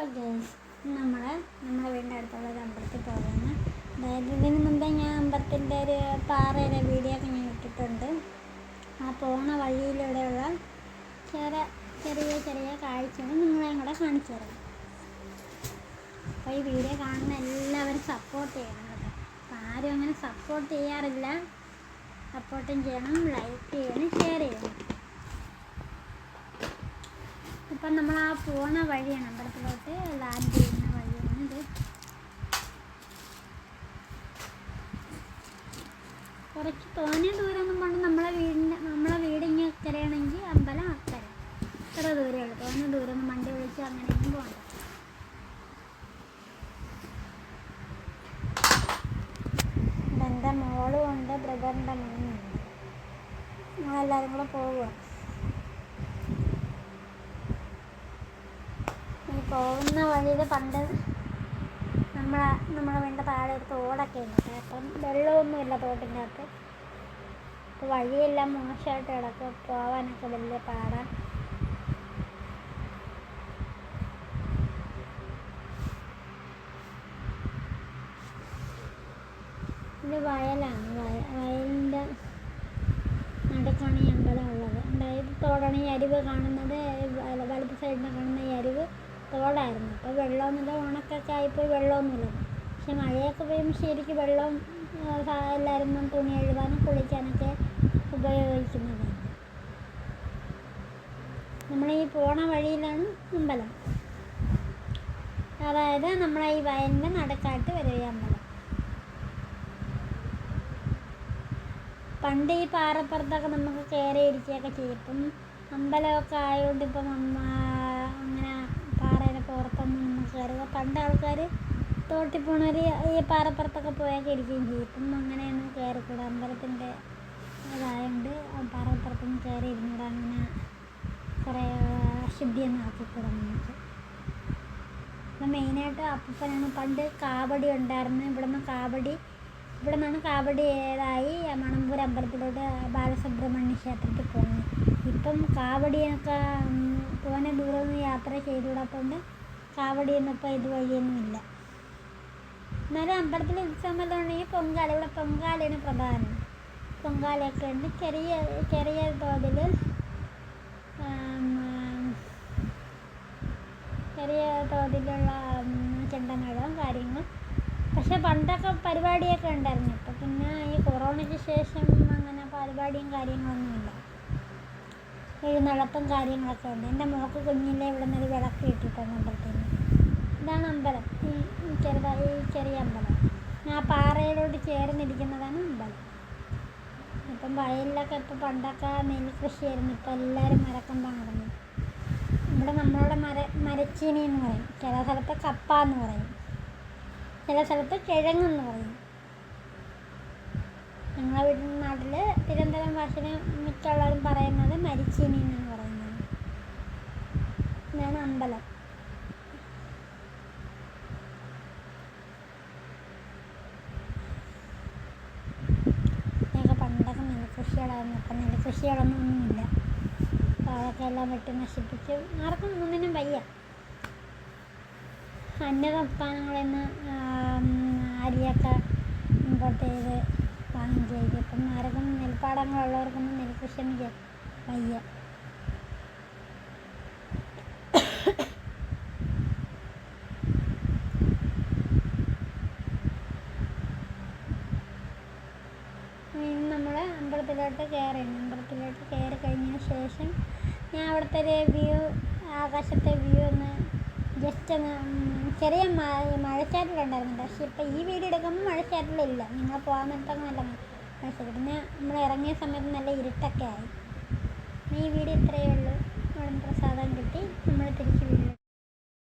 Hello girls നമ്മൾ നമ്മുടെ വീടിന്റെ അടുത്തുള്ള ഒരു അമ്പലത്തിൽ പോകുന്നു അതായത് ഇതിന് മുമ്പേ ഞാൻ അമ്പലത്തിന്റെ ഒരു പാറയുടെ വീഡിയോ ഒക്കെ ഞാൻ ഇട്ടിട്ടുണ്ട്. ആ പോണ വഴിയിലൂടെയുള്ള ചെറിയ ചെറിയ ചെറിയ കാഴ്ചകൾ നിങ്ങളെയും കൂടെ കാണിച്ചു തരാം. അപ്പോൾ ഈ വീഡിയോ കാണുന്ന എല്ലാവരും സപ്പോർട്ട് ചെയ്യണം കേട്ടോ. അപ്പം ആരും അങ്ങനെ സപ്പോർട്ട് ചെയ്യാറില്ല. സപ്പോർട്ടും ചെയ്യണം ലൈക്ക് ചെയ്യണം ഷെയർ ചെയ്യണം. ഇപ്പം നമ്മൾ ആ പോണ വഴിയാണ് അമ്പലത്തിലോട്ട് ലാൻഡ് ചെയ്യുന്ന വഴിയാണ് ഇത്. കുറച്ച് തോന്നിയ ദൂരമൊന്നും കൊണ്ട് നമ്മളെ വീടിന്റെ നമ്മളെ വീട് ഇങ്ങനെ അക്കരയാണെങ്കിൽ അമ്പലം അക്കര. ഇത്ര ദൂരമേ ഉള്ളൂ. തോന്നിയ ദൂരമൊന്നും വണ്ടി വിളിച്ച് അങ്ങനെയൊന്നും പോകണ്ട എന്റെ മോളും ഉണ്ട് ബ്രദറിന്റെ മോനും ഉണ്ട്. ഞങ്ങളെല്ലാവരും കൂടെ പോവുക ഈ പോകുന്ന വഴിയിൽ പണ്ട് നമ്മളെ നമ്മളെ വേണ്ട താഴെ ഒരു തോടൊക്കെ ഉണ്ട്. അപ്പം വെള്ളമൊന്നുമില്ല തോട്ടിന്റെ അകത്ത് അപ്പോൾ വഴിയെല്ലാം മോശമായിട്ട് കിടക്കും. പോകാനൊക്കെ വലിയ പാടാണ് ഇത് വയലാണ്. വയ വയലിന്റെ നടുക്കാണ് ഈ അമ്പലം അതായത് തോടാണ് ഈ അരിവ് കാണുന്നത് വലത് സൈഡിൽ കാണുന്ന ഈ അരുവ്. തോടായിരുന്നു. അപ്പോൾ വെള്ളമൊന്നുമില്ല ഉണക്കൊക്കെ ആയിപ്പോയി വെള്ളമൊന്നുമില്ല. പക്ഷെ മഴയൊക്കെ പെയ്യുമ്പോൾ ശരിക്കും വെള്ളം എല്ലാവരും തുണി കഴുകാനും കുളിക്കാനൊക്കെ ഉപയോഗിക്കുന്നത് നമ്മൾ ഈ പോണ വഴിയിലാണ് അമ്പലം. അതായത് നമ്മളെ ഈ വയലിന്റെ നടുക്കായിട്ട് വരും അമ്പലം. പണ്ട് ഈ പാറപ്പുറത്തൊക്കെ നമുക്ക് കയറി ഇരിക്കുകയൊക്കെ ചെയ്യും. ഇപ്പം അമ്പലമൊക്കെ ആയതുകൊണ്ട് ഇപ്പം നമ്മ അങ്ങനെ പാറയുടെ പുറത്തൊന്നും നമുക്ക് കയറുക പണ്ട് ആൾക്കാർ തോട്ടിൽ പോണവർ ഈ പാറപ്പുറത്തൊക്കെ പോയൊക്കെ ഇരിക്കുകയും ചെയ്യും. ഇപ്പം അങ്ങനെയൊന്നും കയറിക്കൂടാ. അമ്പലത്തിന്റെ ഇതായതുകൊണ്ട് പാറപ്പുറത്തൊന്നും കയറി ഇരുന്നൂടാ. അങ്ങനെ കുറേ അശുദ്ധിയൊന്നും ആക്കിക്കൂടാ നമുക്ക് അപ്പം മെയിനായിട്ട് അപ്പൂപ്പനാണ് പണ്ട് കാവടി ഉണ്ടായിരുന്നു. ഇവിടുന്ന് കാവടി ഇവിടെ നിന്നാണ് കാവടി ഏതായി? മണമ്പൂർ അമ്പലത്തിലോട്ട് ബാലസുബ്രഹ്മണ്യ ക്ഷേത്രത്തിൽ പോകുന്നത് ഇപ്പം കാവടിയൊക്കെ തോനെ ദൂരമൊന്നും യാത്ര ചെയ്തുകൂടാത്തതുകൊണ്ട് കാവടിയൊന്നും ഇപ്പോൾ ഇതുവഴിയൊന്നും ഇല്ല എന്നാലും അമ്പലത്തിൽ ഉത്സവമെല്ലാം ഈ പൊങ്കാല ഇവിടെ പൊങ്കാലയാണ് പ്രധാനം. പൊങ്കാലയൊക്കെ ഉണ്ട്. ചെറിയ ചെറിയ തോതിൽ ചെറിയ തോതിലുള്ള ചെണ്ടമേളവും കാര്യങ്ങൾ പക്ഷെ പണ്ടൊക്കെ പരിപാടിയൊക്കെ ഉണ്ടായിരുന്നു. ഇപ്പം പിന്നെ ഈ കൊറോണയ്ക്ക് ശേഷം അങ്ങനെ പരിപാടിയും കാര്യങ്ങളൊന്നുമില്ല എഴുന്നള്ളത്തും കാര്യങ്ങളൊക്കെ ഉണ്ട്. എന്റെ മോൾക്ക് കുഞ്ഞിലെ ഇവിടെ നിന്നൊരു വിളക്ക് കിട്ടിയിട്ടുണ്ട് അമ്പലത്തിൽ ഇതാണ് അമ്പലം. ഈ ചെറുതായി ഈ ചെറിയ അമ്പലം. ആ പാറയിലോട്ട് ചേർന്നിരിക്കുന്നതാണ് അമ്പലം. ഇപ്പം വയലിലൊക്കെ ഇപ്പം പണ്ടൊക്കെ നെൽകൃഷിയായിരുന്നു. ഇപ്പം എല്ലാവരും മരക്കൊമ്പാണ് നടന്നത് ഇവിടെ നമ്മളോട് മര മരച്ചീനി എന്ന് പറയും. ചില സ്ഥലത്ത് കപ്പ എന്ന് പറയും. ചില സ്ഥലത്ത് കിഴങ്ങെന്ന് പറയും. ഞങ്ങളുടെ വീട്ടിൽ നാട്ടിൽ തിരുവനന്തപുരം ഭാഷയിൽ മിക്കുള്ളവരും പറയുന്നത് മരിച്ചീനി എന്നാണ് പറയുന്നത്. ഇതാണ് അമ്പലം. ഇതൊക്കെ പണ്ടൊക്കെ നെൽകൃഷികളായിരുന്നു ഇപ്പം നെൽകൃഷികളൊന്നും ഒന്നുമില്ല അതൊക്കെ എല്ലാം വെട്ടി നശിപ്പിച്ച് ആർക്കും ഒന്നിനും വയ്യ. അന്യ സംസ്ഥാനങ്ങളിൽ നിന്ന് അരിയൊക്കെ ഇമ്പോർട്ട് ചെയ്ത് വാങ്ങുകയും ചെയ്തു ഇപ്പം ആർക്കും നെൽപ്പാടങ്ങളുള്ളവർക്കൊന്നും നെൽകൃഷിയൊന്നും ചെയ്യാൻ വയ്യ. അമ്പലത്തിലോട്ട് കയറിയാണ് അമ്പലത്തിലോട്ട് കയറി കഴിഞ്ഞതിന് ശേഷം ഞാൻ അവിടുത്തെ ഒരു വ്യൂ ആകാശത്തെ വ്യൂ ഒന്ന് ജസ്റ്റ് ചെറിയ മഴച്ചാറ്റലുണ്ടായിരുന്നു. പക്ഷേ ഇപ്പം ഈ വീഡിയോ എടുക്കുമ്പോൾ മഴച്ചാറ്റലില്ല. നിങ്ങൾ പോകാൻ നേരത്തൊക്കെ നല്ല മഴച്ചാറ്റൽ പിന്നെ നമ്മൾ ഇറങ്ങിയ സമയത്ത് നല്ല ഇരുട്ടൊക്കെ ആയി. ഈ വീഡിയോ ഇത്രയേ ഉള്ളൂ. അവിടെ പ്രസാദം കിട്ടി. നമ്മൾ തിരിച്ച് വീട്ടിൽ